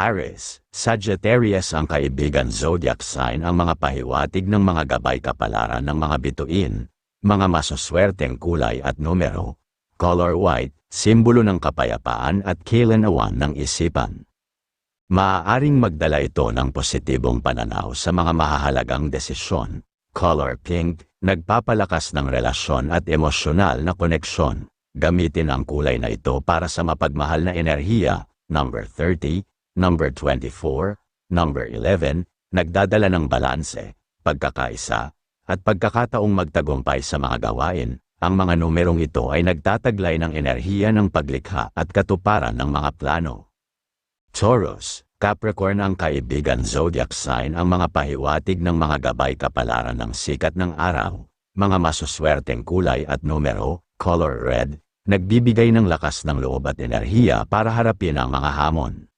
Aries, Sagittarius ang kaibigan zodiac sign ang mga pahiwatig ng mga gabay kapalaran ng mga bituin, mga masuswerteng kulay at numero, color white, simbolo ng kapayapaan at kailanawan ng isipan. Maaaring magdala ito ng positibong pananaw sa mga mahahalagang desisyon. Color pink, nagpapalakas ng relasyon at emosyonal na koneksyon. Gamitin ang kulay na ito para sa mapagmahal na enerhiya. Number 30, number 24, number 11, nagdadala ng balanse, pagkakaisa, at pagkakataong magtagumpay sa mga gawain. Ang mga numerong ito ay nagtataglay ng enerhiya ng paglikha at katuparan ng mga plano. Taurus, Capricorn ang kaibigan zodiac sign ang mga pahiwatig ng mga gabay kapalaran ng sikat ng araw, mga masuswerteng kulay at numero, color red, nagbibigay ng lakas ng loob at enerhiya para harapin ang mga hamon.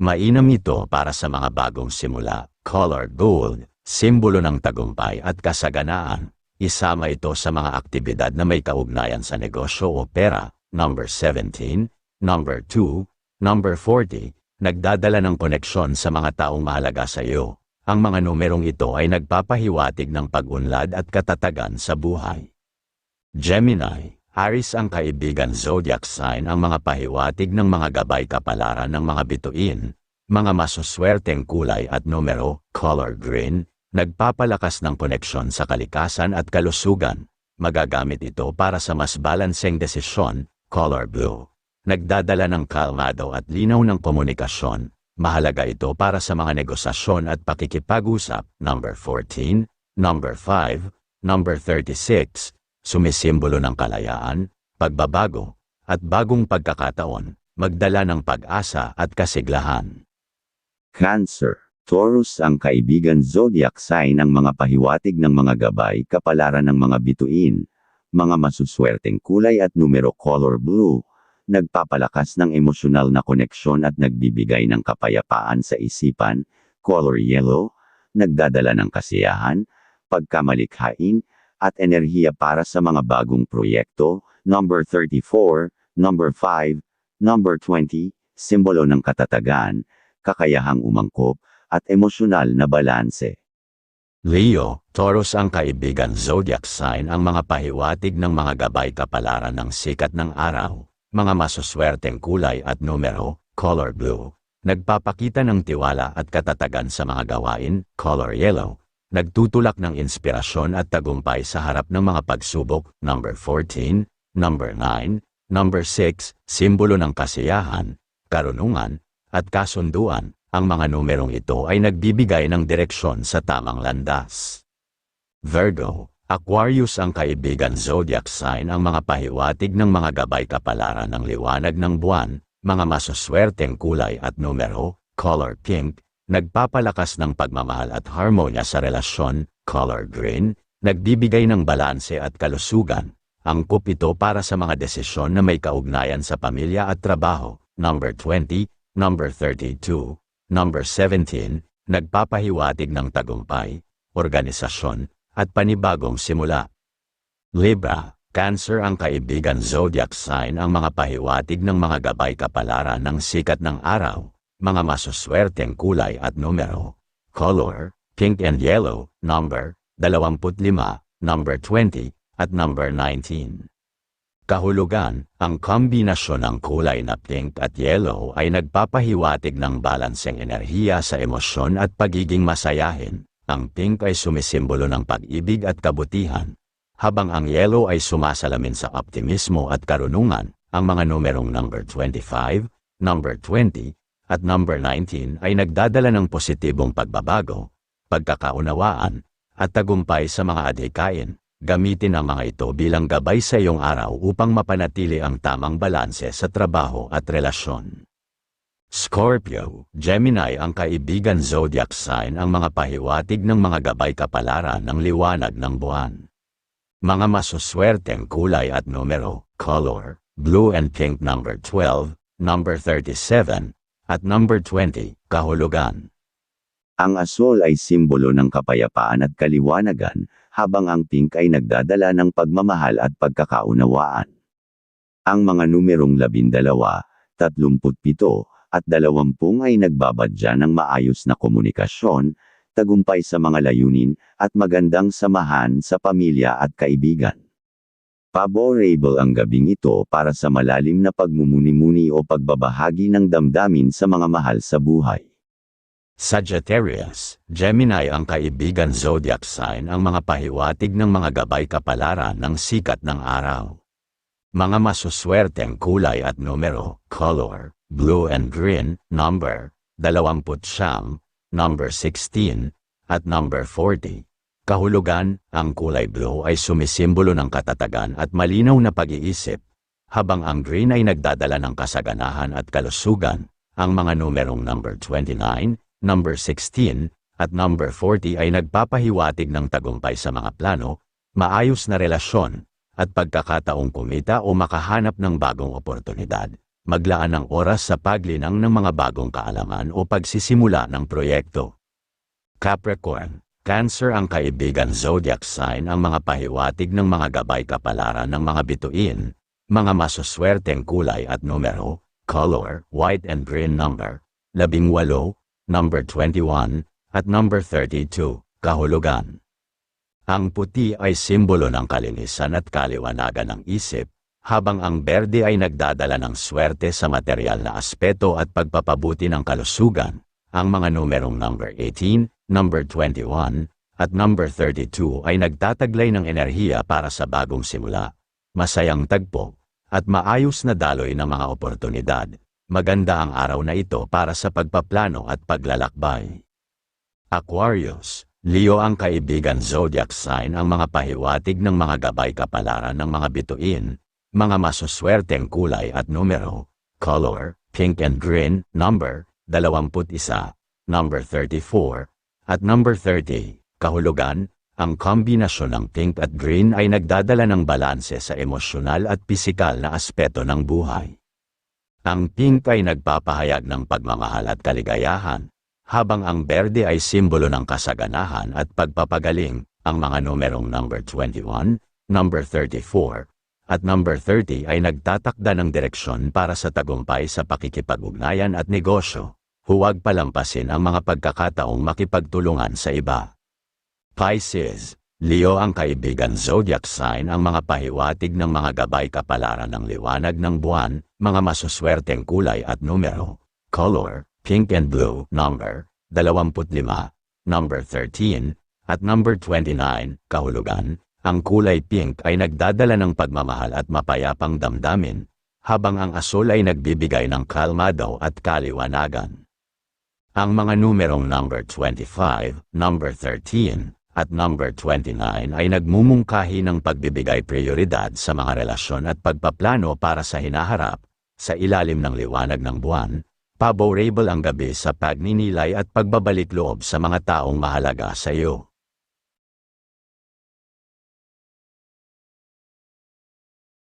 Mainam ito para sa mga bagong simula, color gold, simbolo ng tagumpay at kasaganaan. Isama ito sa mga aktibidad na may kaugnayan sa negosyo o pera, number 17, number 2, number 40, nagdadala ng koneksyon sa mga taong mahalaga sa iyo. Ang mga numerong ito ay nagpapahiwatig ng pag-unlad at katatagan sa buhay. Gemini, Aris ang kaibigan zodiac sign ang mga pahiwatig ng mga gabay kapalaran ng mga bituin, mga masuswerteng kulay at numero, color green, nagpapalakas ng koneksyon sa kalikasan at kalusugan. Magagamit ito para sa mas balanseng desisyon, color blue. Nagdadala ng kalmado at linaw ng komunikasyon. Mahalaga ito para sa mga negosasyon at pakikipag-usap, number 14, number 5, number 36, sumisimbolo ng kalayaan, pagbabago, at bagong pagkakataon, magdala ng pag-asa at kasiglahan. Cancer. Taurus ang kaibigan zodiac sign ng mga pahiwatig ng mga gabay kapalaran ng mga bituin, mga masuswerteng kulay at numero color blue, nagpapalakas ng emosyonal na koneksyon at nagbibigay ng kapayapaan sa isipan, color yellow, nagdadala ng kasiyahan, pagkamalikhain, at enerhiya para sa mga bagong proyekto, number 34, number 5, number 20, simbolo ng katatagan, kakayahang umangkop, at emosyonal na balanse. Leo, Taurus ang kaibigan zodiac sign ang mga pahiwatig ng mga gabay kapalaran ng sikat ng araw, mga masuswerteng kulay at numero, color blue, nagpapakita ng tiwala at katatagan sa mga gawain, color yellow, nagtutulak ng inspirasyon at tagumpay sa harap ng mga pagsubok, number 14, number 9, number 6, simbolo ng kasiyahan, karunungan, at kasunduan, ang mga numerong ito ay nagbibigay ng direksyon sa tamang landas. Virgo, Aquarius ang kaibigan zodiac sign ang mga pahiwatig ng mga gabay kapalaran ng liwanag ng buwan, mga masuswerteng kulay at numero, color pink, nagpapalakas ng pagmamahal at harmonya sa relasyon, color green, nagbibigay ng balanse at kalusugan. Angkop ito para sa mga desisyon na may kaugnayan sa pamilya at trabaho, number 20, number 32, Number 17, nagpapahiwatig ng tagumpay, organisasyon, at panibagong simula. Libra, Cancer ang kaibigan zodiac sign ang mga pahiwatig ng mga gabay kapalaran ng sikat ng araw, mga masuswerteng kulay at numero, color, pink and yellow, number, 25, number 20, at number 19. Kahulugan, ang kombinasyon ng kulay na pink at yellow ay nagpapahiwatig ng balanseng enerhiya sa emosyon at pagiging masayahin. Ang pink ay sumisimbolo ng pag-ibig at kabutihan, habang ang yellow ay sumasalamin sa optimismo at karunungan. Ang mga numerong number 25, number 20, at number 19 ay nagdadala ng positibong pagbabago, pagkakaunawaan, at tagumpay sa mga adhikain. Gamitin ang mga ito bilang gabay sa iyong araw upang mapanatili ang tamang balanse sa trabaho at relasyon. Scorpio, Gemini ang kaibigan zodiac sign ang mga pahiwatig ng mga gabay kapalaran ng liwanag ng buwan. Mga masuswerteng kulay at numero, color, blue and pink number 12, number 37, at number 20, kahulugan. Ang asol ay simbolo ng kapayapaan at kaliwanagan, habang ang pink ay nagdadala ng pagmamahal at pagkakaunawaan. Ang mga numerong 12, 37, at dalawampung ay nagbabadya ng maayos na komunikasyon, tagumpay sa mga layunin, at magandang samahan sa pamilya at kaibigan. Favorable ang gabing ito para sa malalim na pagmumuni-muni o pagbabahagi ng damdamin sa mga mahal sa buhay. Sagittarius, Gemini ang kaibigan zodiac sign ang mga pahiwatig ng mga gabay kapalaran ng sikat ng araw. Mga masuswerteng kulay at numero, color, blue and green, number, 29, number 16, at number 40. Kahulugan, ang kulay blue ay sumisimbolo ng katatagan at malinaw na pag-iisip, habang ang green ay nagdadala ng kasaganahan at kalusugan. Ang mga numerong number 29, number 16, at number 40 ay nagpapahiwatig ng tagumpay sa mga plano, maayos na relasyon, at pagkakataong kumita o makahanap ng bagong oportunidad. Maglaan ng oras sa paglinang ng mga bagong kaalaman o pagsisimula ng proyekto. Capricorn, Cancer ang kaibigan zodiac sign ang mga pahiwatig ng mga gabay kapalaran ng mga bituin, mga masuswerteng kulay at numero, color, white and green number, 18, number 21, at number 32, kahulugan. Ang puti ay simbolo ng kalinisan at kaliwanagan ng isip, habang ang berde ay nagdadala ng swerte sa material na aspeto at pagpapabuti ng kalusugan. Ang mga numerong number 18, number 21, at number 32 ay nagtataglay ng enerhiya para sa bagong simula, masayang tagpo, at maayos na daloy ng mga oportunidad. Maganda ang araw na ito para sa pagpaplano at paglalakbay. Aquarius, Leo ang kaibigan zodiac sign ang mga pahiwatig ng mga gabay kapalaran ng mga bituin, mga masuswerteng kulay at numero, color, pink and green, number, 21, number 34, at number 30, kahulugan, ang kombinasyon ng pink at green ay nagdadala ng balanse sa emosyonal at pisikal na aspeto ng buhay. Ang pink ay nagpapahayag ng pagmamahal at kaligayahan, habang ang berde ay simbolo ng kasaganahan at pagpapagaling, ang mga numerong number 21, number 34, at number 30 ay nagtatakda ng direksyon para sa tagumpay sa pakikipag-ugnayan at negosyo. Huwag palampasin ang mga pagkakataong makipagtulungan sa iba. Pisces, Leo ang kaibigan zodiac sign ang mga pahiwatig ng mga gabay kapalaran ng liwanag ng buwan, mga masuswerteng kulay at numero, color, pink and blue, number, 25, number 13, at number 29, kahulugan, ang kulay pink ay nagdadala ng pagmamahal at mapayapang damdamin, habang ang asul ay nagbibigay ng kalmado at kaliwanagan. Ang mga numerong number 25, number 13, at number 29 ay nagmumungkahi ng pagbibigay prioridad sa mga relasyon at pagpaplano para sa hinaharap, sa ilalim ng liwanag ng buwan, favorable ang gabi sa pagninilay at pagbabalik loob sa mga taong mahalaga sa iyo.